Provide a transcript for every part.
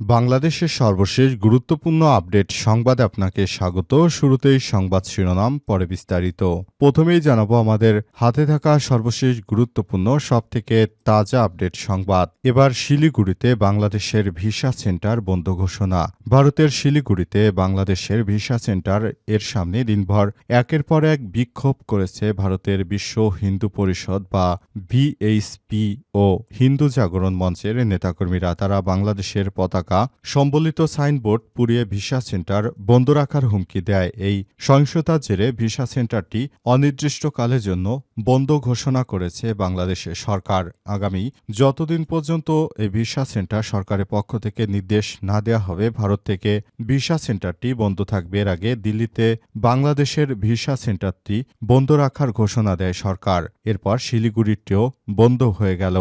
বাংলাদেশের সর্বশেষ গুরুত্বপূর্ণ আপডেট সংবাদে আপনাকে স্বাগত। শুরুতেই সংবাদ শিরোনাম, পরে বিস্তারিত। প্রথমেই জানাব আমাদের হাতে থাকা সর্বশেষ গুরুত্বপূর্ণ, সবথেকে তাজা আপডেট সংবাদ। এবার শিলিগুড়িতে বাংলাদেশের ভিসা সেন্টার বন্ধ ঘোষণা। ভারতের শিলিগুড়িতে বাংলাদেশের ভিসা সেন্টার এর সামনে দিনভর একের পর এক বিক্ষোভ করেছে ভারতের বিশ্ব হিন্দু পরিষদ বা ভিএইচপি ও হিন্দু জাগরণ মঞ্চের নেতাকর্মীরা, তারা বাংলাদেশের পতাকা সম্বলিত সাইনবোর্ড পুড়িয়ে ভিসা সেন্টার বন্ধ রাখার হুমকি দেয় এই সহিংসতার জেরে ভিসা সেন্টারটি অনির্দিষ্টকালের জন্য বন্ধ ঘোষণা করেছে বাংলাদেশের সরকার। আগামী যতদিন পর্যন্ত এই ভিসা সেন্টার সরকারের পক্ষ থেকে নির্দেশ না দেওয়া হবে, ভারত থেকে ভিসা সেন্টারটি বন্ধ থাকবে। এর আগে দিল্লিতে বাংলাদেশের ভিসা সেন্টারটি বন্ধ রাখার ঘোষণা দেয় সরকার। এরপর শিলিগুড়িটিও বন্ধ হয়ে গেল।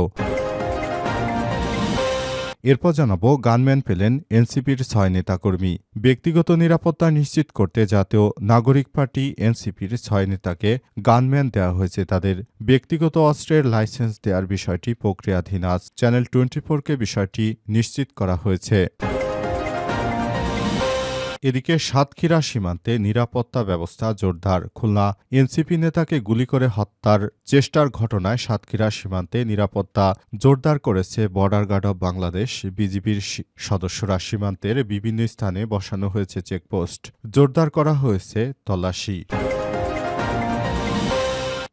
এরপর জানাব, গানম্যান পেলেন এনসিপির ছয় নেতাকর্মী। ব্যক্তিগত নিরাপত্তা নিশ্চিত করতে জাতীয় নাগরিক পার্টি এনসিপির ছয় নেতাকে গানম্যান দেওয়া হয়েছে তাদের। ব্যক্তিগত অস্ত্রের লাইসেন্স দেওয়ার বিষয়টি প্রক্রিয়াধীন। আজ চ্যানেল টোয়েন্টি ফোরকে বিষয়টি নিশ্চিত করা হয়েছে। এদিকে সাতক্ষীরা সীমান্তে নিরাপত্তা ব্যবস্থা জোরদার। খুলনা এনসিপি নেতাকে গুলি করে হত্যার চেষ্টার ঘটনায় সাতক্ষীরা সীমান্তে নিরাপত্তা জোরদার করেছে বর্ডার গার্ড অব বাংলাদেশ। বিজিবির সদস্যরা সীমান্তের বিভিন্ন স্থানে বসানো হয়েছে চেকপোস্ট। জোরদার করা হয়েছে তল্লাশি।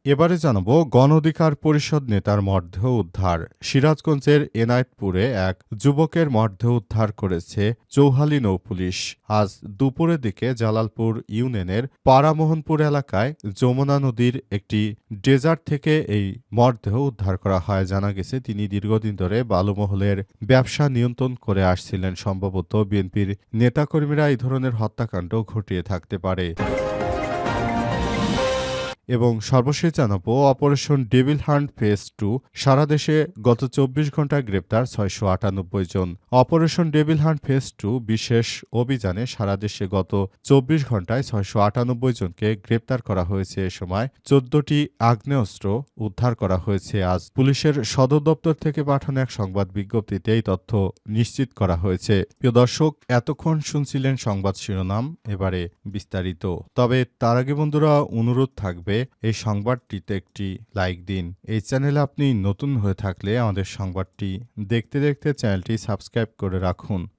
এবারে জানাব গণ অধিকার পরিষদ নেতার মরদেহ উদ্ধার। সিরাজগঞ্জের এনায়েতপুরে এক যুবকের মরদেহ উদ্ধার করেছে চৌহালি নৌপুলিশ আজ দুপুরের দিকে জালালপুর ইউনিয়নের পাড়ামোহনপুর এলাকায় যমুনা নদীর একটি ডেজার্ট থেকে এই মরদেহ উদ্ধার করা হয়। জানা গেছে, তিনি দীর্ঘদিন ধরে বালুমহলের ব্যবসা নিয়ন্ত্রণ করে আসছিলেন। সম্ভবত বিএনপির নেতাকর্মীরা এই ধরনের হত্যাকাণ্ড ঘটিয়ে থাকতে পারে। এবং সর্বশেষ জানাব operation devil hunt phase two সারা দেশে গত চব্বিশ ঘন্টায় গ্রেপ্তার ছয়শো আটানব্বই জন। Operation devil hunt phase two বিশেষ অভিযানে সারা দেশে গত চব্বিশ ঘন্টায় ছয়শো আটানব্বই জনকে গ্রেপ্তার করা হয়েছে। এ সময় চোদ্দটি আগ্নেয়াস্ত্র উদ্ধার করা হয়েছে। আজ পুলিশের সদর দপ্তর থেকে পাঠানো এক সংবাদ বিজ্ঞপ্তিতে এই তথ্য নিশ্চিত করা হয়েছে। প্রিয় দর্শক, এতক্ষণ শুনছিলেন সংবাদ শিরোনাম, এবারে বিস্তারিত। তবে তার আগে বন্ধুরা, অনুরোধ থাকবে এই সংবাদটিতে একটি লাইক দিন। এই চ্যানেলে আপনি নতুন হয়ে থাকলে আমাদের সংবাদটি দেখতে দেখতে চ্যানেলটি সাবস্ক্রাইব করে রাখুন।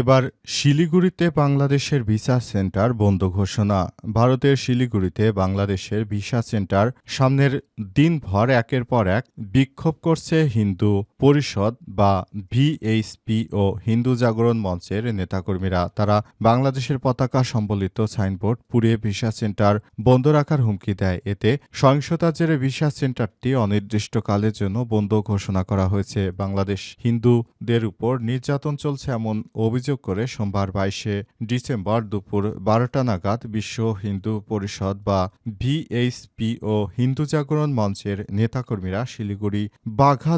এবার শিলিগুড়িতে বাংলাদেশের ভিসা সেন্টার বন্ধ ঘোষণা। ভারতের শিলিগুড়িতে বাংলাদেশের ভিসা সেন্টার সামনের দিনভর একের পর এক বিক্ষোভ করছে হিন্দু পরিষদ বা ভিএইচপি ও হিন্দু জাগরণ মঞ্চের নেতাকর্মীরা। তারা বাংলাদেশের পতাকা সম্বলিত সাইনবোর্ড পুড়িয়ে ভিসা সেন্টার বন্ধ রাখার হুমকি দেয়। এতে সহিংসতার জেরে ভিসা সেন্টারটি অনির্দিষ্টকালের জন্য বন্ধ ঘোষণা করা হয়েছে। বাংলাদেশ হিন্দুদের উপর নির্যাতন চলছে এমন অভিযোগ করে সোমবার বাইশে ডিসেম্বর দুপুর বারোটা নাগাদ বিশ্ব হিন্দু পরিষদ বা ভিএইচপি ও হিন্দু জাগরণ মঞ্চের নেতাকর্মীরা শিলিগুড়ি বাঘা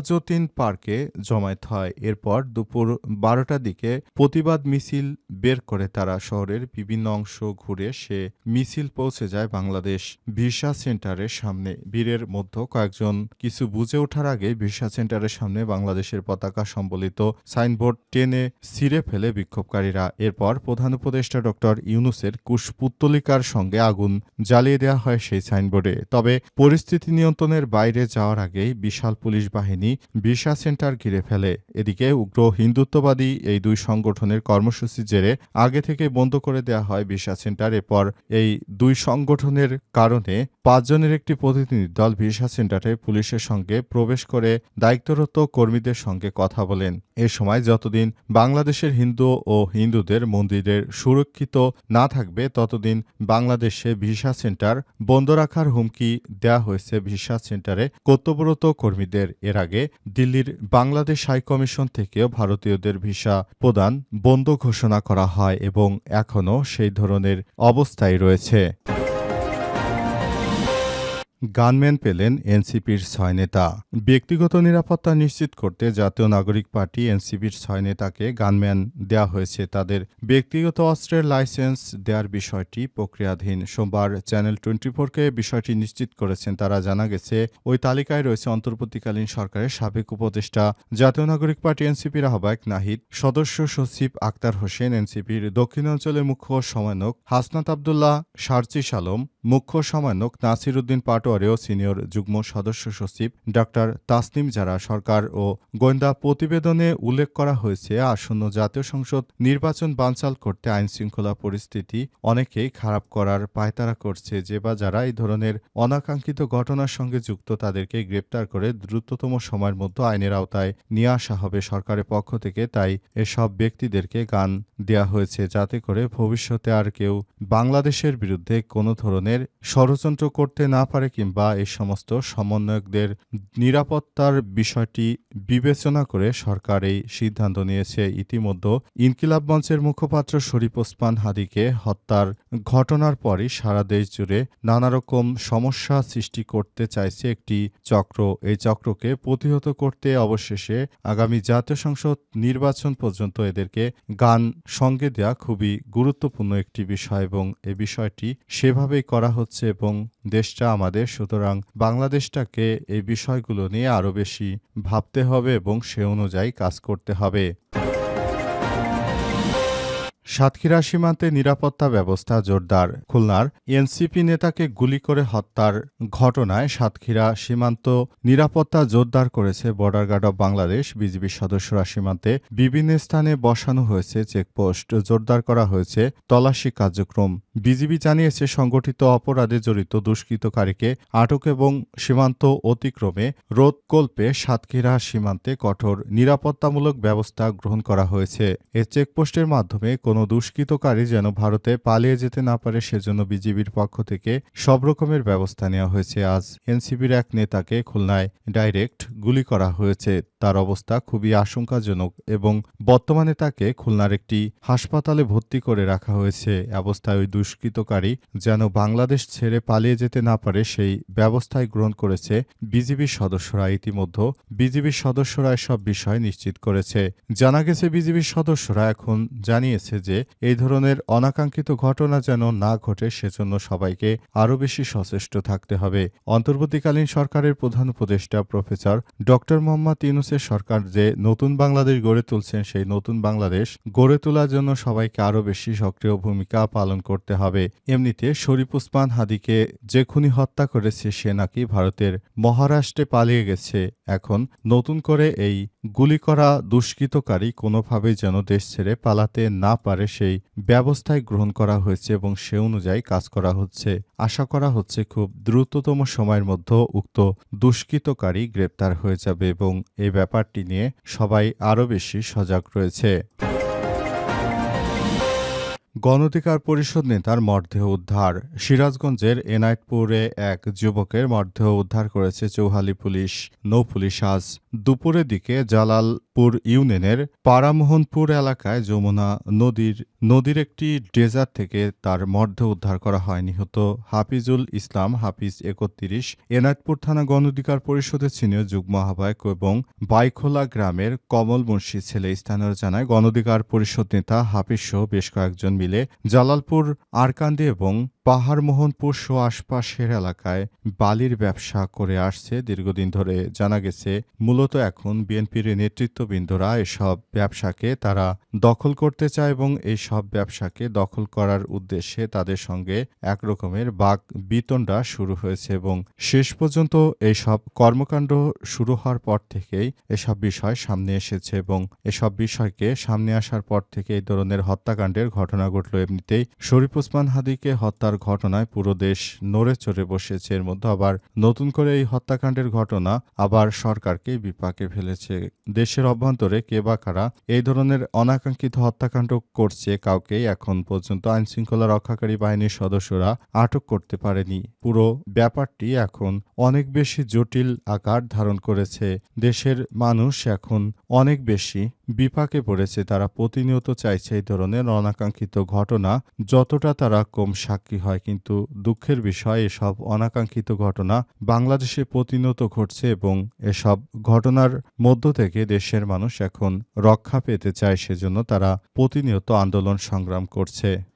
পার্কে জমায়েত হয়। এরপর দুপুর বারোটার দিকে প্রতিবাদ মিছিল বের করে তারা শহরের বিভিন্ন অংশ ঘুরে সে মিছিল পৌঁছে যায় বাংলাদেশ ভিসা সেন্টারের সামনে। ভিড়ের মধ্যে কয়েকজন কিছু বুঝে ওঠার আগে ভিসা সেন্টারের সামনে বাংলাদেশের পতাকা সম্বলিত সাইনবোর্ড টেনে ছিঁড়ে ফেলে বিক্ষোভকারীরা। এরপর প্রধান উপদেষ্টা ডক্টর ইউনুসের কুশপুত্তলিকার সঙ্গে আগুন জ্বালিয়ে দেওয়া হয় সেই সাইনবোর্ডে। তবে পরিস্থিতি নিয়ন্ত্রণের বাইরে যাওয়ার আগেই বিশাল পুলিশ বাহিনী ভিসা সেন্টার ঘিরে ফেলে। এদিকে উগ্র হিন্দুত্ববাদী এই দুই সংগঠনের কর্মসূচি জেরে আগে থেকে বন্ধ করে দেওয়া হয় ভিসা সেন্টার। এরপর এই দুই সংগঠনের কারণে পাঁচজনের একটি প্রতিনিধি দল ভিসা সেন্টারে পুলিশের সঙ্গে প্রবেশ করে দায়িত্বরত কর্মীদের সঙ্গে কথা বলেন। এ সময় যতদিন বাংলাদেশের হিন্দু বৌদ্ধ ও হিন্দুদের মন্দিরের সুরক্ষিত না থাকবে ততদিন বাংলাদেশে ভিসা সেন্টার বন্ধ রাখার হুমকি দেয়া হয়েছে ভিসা সেন্টারে কর্তব্যরত কর্মীদের। এর আগে দিল্লির বাংলাদেশ হাই কমিশন থেকেও ভারতীয়দের ভিসা প্রদান বন্ধ ঘোষণা করা হয় এবং এখনও সেই ধরনের অবস্থায় রয়েছে। গানম্যান পেলেন এনসিপির ছয় নেতা। ব্যক্তিগত নিরাপত্তা নিশ্চিত করতে জাতীয় নাগরিক পার্টি এনসিপির ছয় নেতাকে গানম্যান দেয়া হয়েছে। তাদের ব্যক্তিগত অস্ত্রের লাইসেন্স দেওয়ার বিষয়টি প্রক্রিয়াধীন। সোমবার চ্যানেল টোয়েন্টি ফোরকে বিষয়টি নিশ্চিত করেছেন। তারা জানা গেছে, ওই তালিকায় রয়েছে অন্তর্বর্তীকালীন সরকারের সাবেক উপদেষ্টা, জাতীয় নাগরিক পার্টি এনসিপির আহ্বায়ক নাহিদ, সদস্য সচিব আক্তার হোসেন, এনসিপির দক্ষিণাঞ্চলের মুখ্য সমন্বয়ক হাসনাত আবদুল্লাহ সার্জিস আলম মুখ্য সমন্বয়ক নাসির উদ্দিন পাটোয়ারিও সিনিয়র যুগ্ম সদস্য সচিব ডক্টর তাসনিম যারা সরকার ও গোয়েন্দা প্রতিবেদনে উল্লেখ করা হয়েছে, আসন্ন জাতীয় সংসদ নির্বাচন বানচাল করতে আইন শৃঙ্খলা পরিস্থিতি অনেকেই খারাপ করার পায়তারা করছে। যে বা যারা এই ধরনের অনাকাঙ্ক্ষিত ঘটনার সঙ্গে যুক্ত, তাদেরকে গ্রেপ্তার করে দ্রুততম সময়ের মধ্যে আইনের আওতায় নিয়ে আসা হবে সরকারের পক্ষ থেকে। তাই এসব ব্যক্তিদেরকে গান দেয়া হয়েছে, যাতে করে ভবিষ্যতে আর কেউ বাংলাদেশের বিরুদ্ধে কোনো ধরনের ষড়যন্ত্র করতে না পারে কিংবা এই সমস্ত সমন্বয়কদের নিরাপত্তার বিষয়টি বিবেচনা করে সরকার এই সিদ্ধান্ত নিয়েছে। ইতিমধ্যে ইনকিলাব মঞ্চের মুখপাত্র শরীফ ওসমান হাদিকে হত্যার ঘটনার পরই সারা দেশ জুড়ে নানা রকম সমস্যা সৃষ্টি করতে চাইছে একটি চক্র। এই চক্রকে প্রতিহত করতে অবশেষে আগামী জাতীয় সংসদ নির্বাচন পর্যন্ত এদেরকে গান সঙ্গে দেয়া খুবই গুরুত্বপূর্ণ একটি বিষয় এবং এ বিষয়টি সেভাবেই করা হচ্ছে এবং দেশটা আমাদের সুতরাং বাংলাদেশটাকে এই বিষয়গুলো নিয়ে আরও বেশি ভাবতে হবে এবং সে অনুযায়ী কাজ করতে হবে। সাতক্ষীরা সীমান্তে নিরাপত্তা ব্যবস্থা জোরদার। খুলনার এনসিপি নেতাকে গুলি করে হত্যার ঘটনায় সাতক্ষীরা সীমান্ত নিরাপত্তা জোরদার করেছে বর্ডার গার্ড অব বাংলাদেশ, বিজিবির সদস্যরা সীমান্তে বিভিন্ন স্থানে বসানো হয়েছে চেকপোস্ট। জোরদার করা হয়েছে তল্লাশি কার্যক্রম। বিজিবি জানিয়েছে, সংগঠিত অপরাধে জড়িত দুষ্কৃতকারীকে আটক এবং সীমান্ত অতিক্রমে রোধকল্পে সাতক্ষীরা সীমান্তে কঠোর নিরাপত্তামূলক ব্যবস্থা গ্রহণ করা হয়েছে। এ চেকপোস্টের মাধ্যমে কোনো দুষ্কৃতকারী যেন ভারতে পালিয়ে যেতে না পারে, সেজন্য বিজিবির পক্ষ থেকে সব রকমের ব্যবস্থা নেওয়া হয়েছে। আজ এনসিবির এক নেতাকে খুলনায় ডাইরেক্ট গুলি করা হয়েছে। তার অবস্থা খুবই আশঙ্কাজনক এবং বর্তমানে তাকে খুলনার একটি হাসপাতালে ভর্তি করে রাখা হয়েছে। অবস্থায় ওই দুষ্কৃতকারী যেন বাংলাদেশ ছেড়ে পালিয়ে যেতে না পারে সেই ব্যবস্থায় গ্রহণ করেছে বিজিবির সদস্যরা ইতিমধ্যে বিজিবির সদস্যরা এসব বিষয় নিশ্চিত করেছে। জানা গেছে বিজিবির সদস্যরা এখন জানিয়েছে যে এই ধরনের অনাকাঙ্ক্ষিত ঘটনা যেন না ঘটে সেজন্য সবাইকে আরও বেশি সচেষ্ট থাকতে হবে। অন্তর্বর্তীকালীন সরকারের প্রধান উপদেষ্টা প্রফেসর ডক্টর মোহাম্মদ ইউনুসের সরকার যে নতুন বাংলাদেশ গড়ে তুলছেন, সেই নতুন বাংলাদেশ গড়ে তোলার জন্য সবাইকে আরও বেশি সক্রিয় ভূমিকা পালন করতে হবে। এমনিতে শরীফ উসমান হাদিকে যে খুনি হত্যা করেছে, সে নাকি ভারতের মহারাষ্ট্রে পালিয়ে গেছে। এখন নতুন করে এই গুলি করা দুষ্কৃতকারী কোনোভাবেই যেন দেশ ছেড়ে পালাতে না পারে, সেই ব্যবস্থায় গ্রহণ করা হয়েছে এবং সে অনুযায়ী কাজ করা হচ্ছে। আশা করা হচ্ছে খুব দ্রুততম সময়ের মধ্যে উক্ত দুষ্কৃতকারী গ্রেপ্তার হয়ে যাবে এবং এই ব্যাপারটি নিয়ে সবাই আরও বেশি সজাগ রয়েছে। গণধিকার পরিষদ নেতার মরদেহ উদ্ধার। সিরাজগঞ্জের এনায়েতপুরে এক যুবকের মরদেহ উদ্ধার করেছে চৌহালি পুলিশ। নৌ পুলিশ আজ দুপুরের দিকে জালালপুর ইউনিয়নের পাড়ামোহনপুর এলাকায় যমুনা নদীর নদীর একটি ডেজার থেকে তার মরদেহ উদ্ধার করা হয়। নিহত হাফিজুল ইসলাম, হাফিজ একত্রিশ, এনায়েতপুর থানা গণধিকার পরিষদের সিনিয়র যুগ্ম আহ্বায়ক এবং বাইখোলা গ্রামের কমল মুন্সি ছেলে স্থানীয় জানায় গণধিকার পরিষদ নেতা হাফিজ সহ বেশ কয়েকজন মিলে জালালপুর, আরকান্দি এবং পাহাড়মোহনপুর সহ আশপাশের এলাকায় বালির ব্যবসা করে আসছে। দীর্ঘদিন ধরে জানা গেছে, মূলত এখন বিএনপির নেতৃত্ববৃন্দরা এসব ব্যবসাকে তারা দখল করতে চায় এবং এই সব ব্যবসাকে দখল করার উদ্দেশ্যে তাদের সঙ্গে একরকমের বাক বিতণ্ডা শুরু হয়েছে এবং শেষ পর্যন্ত এইসব কর্মকাণ্ড শুরু হওয়ার পর থেকেই এসব বিষয় সামনে এসেছে এবং এসব বিষয়কে সামনে আসার পর থেকে এই ধরনের হত্যাকাণ্ডের ঘটনা ঘটল। এমনিতেই শরীফ ওসমান হাদিকে হত্যার ঘটনায় পুরো দেশ নড়ে চড়ে বসেছে এর মধ্যে। আবার নতুন করে এই হত্যাকাণ্ডের ঘটনা আবার সরকারকে বিপাকে ফেলেছে। দেশের অভ্যন্তরে কে বা কারা এই ধরনের অনাকাঙ্ক্ষিত হত্যাকাণ্ড করছে কাউকেই এখন পর্যন্ত আইন শৃঙ্খলা রক্ষাকারী বাহিনীর সদস্যরা আটক করতে পারেনি। পুরো ব্যাপারটি এখন অনেক বেশি জটিল আকার ধারণ করেছে। দেশের মানুষ এখন অনেক বেশি বিপাকে পড়েছে তারা প্রতিনিয়ত চাইছে এই ধরনের অনাকাঙ্ক্ষিত ঘটনা। যতটা তারা কম সাক্ষী হয় কিন্তু দুঃখের বিষয়, এসব অনাকাঙ্ক্ষিত ঘটনা বাংলাদেশে প্রতিনিয়ত ঘটছে এবং এসব ঘটনার মধ্য থেকে দেশের মানুষ এখন রক্ষা পেতে চায়, সেজন্য তারা প্রতিনিয়ত আন্দোলন সংগ্রাম করছে।